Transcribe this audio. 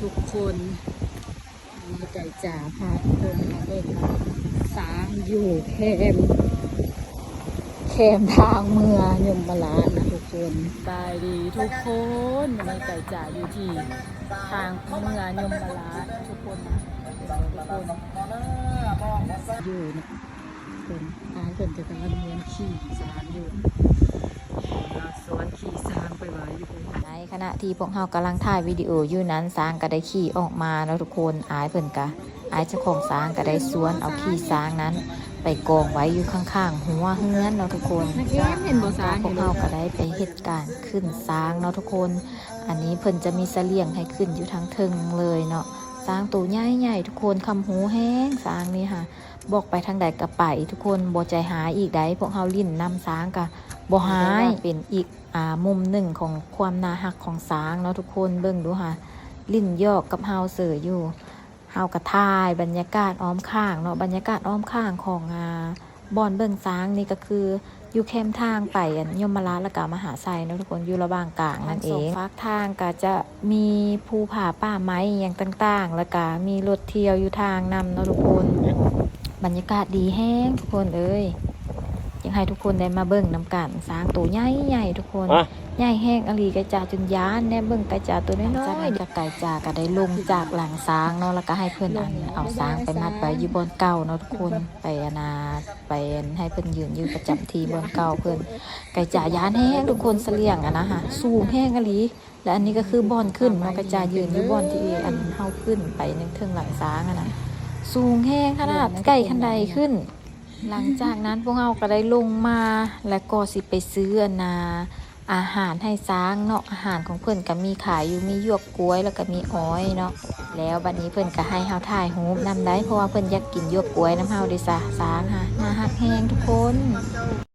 ทุกคนมีไก่จ๋าพาทุกคนมาเบิ่งสางอยู่แคมแคมทางเมืองยมบาลานนะทุกคนตายดีทุกคนมีไก่จ๋าอยู่ที่ทางเมืองยมบาลานทุกคนนะทุกคนอยู่นะคนอายคนจะกำลังเรียนขี่สางอยู่เราสอนขี่สางไปไว้อยู่ ในข ณะที่พวกเรากำลังถ่ายวิดีโออยู่นั้นสร้างก็ได้ขี่ออกมาแล้วทุกคนอายเพิ่นกะอายเจ้าของสร้างก็ได้สวนเอาขี่สร้างนั้น ไปกองไว้อยู่ข้างๆหัวเฮือนเนาะทุกคนเรียนเห็นบ่สางพวกเราก็ได้ไปเหตุการณ์ขึ้นสร้างเนาะทุกคน อันนี้เพิ่นจะมีเสลี่ยงให้ขึ้นอยู่ทั้งเทึงเลยเนาะสร้างตัวใหญ่ๆทุกคนคำหูแห้งสร้างนี่ค่ะบอกไปทางใดก็ไปทุกคนบ่ใจหายอีกใดพวกเฮาลิ้นนำสร้างกะ บ่หายเป็นอีกอ่ามุมหนึ่งของความนาฮักของสางเนาะทุกคนเบิ่งดูค่ะ ลิ้นยอกกับเฮาเสืออยู่เฮากระทายบรรยากาศอ้อมข้างเนาะบรรยากาศอ้อมข้างของอ่าบอนเบิ่งสางนี่ก็คืออยู่แคมทางไปอันยมราชและกามหาไซเนาะทุกคนอยู่ระหว่างกลางนั่นเองฟากทางก็จะมีภูผาป่าไม้อย่างต่างๆ แล้วก็มีรถเที่ยวอยู่ทางนำเนาะทุกคน บรรยากาศดีแห้งทุกคนเอ้ย อยากให้ทุกคนได้มาเบิ่งน้ำกันสร้างตัวใหญ่ใหญ่ๆทุกคนอะใหญ่แห้งอลีกระจาจนย้านแน่เบิ่งกระจาตัวน้อยๆจากนั้นก็ไก่จาก็ได้ลงจากหลังช้างเนาะแล้วก็ให้เพื่อนอันเอาช้างไปมัดไว้อยู่บนเก่าเนาะทุกคนไปอนาไปให้เพื่อนยืนอยู่ประจำที่บนเก่าเพื่อนไก่จ่าย้านแห้งทุกคนเสลียงอะนะฮะสูงแห้งอลีและอันนี้ก็คือบอนขึ้นเนาะกระจายืนอยู่บอนที่อันเฮาขึ้นไปในเทิงหลังช้างอะนะสูงแห้งขนาดไก่คันใดขึ้น หลังจากนั้นพวกเราก็ได้ลงมาและก็สิไปซื้อนนาอาหารให้ช้างเนาะอาหารของเพื่อนก็มีขายอยู่มีหยวกกล้วยแล้วก็มีอ้อยเนาะแล้วบัดนี้เพื่อนก็ให้เฮาถ่ายรูปนำได้เพราะว่าเพื่อนอยากกินหยวกกล้วยน้ำเฮาดิซะช้างฮะน่าฮักแห้งทุกคน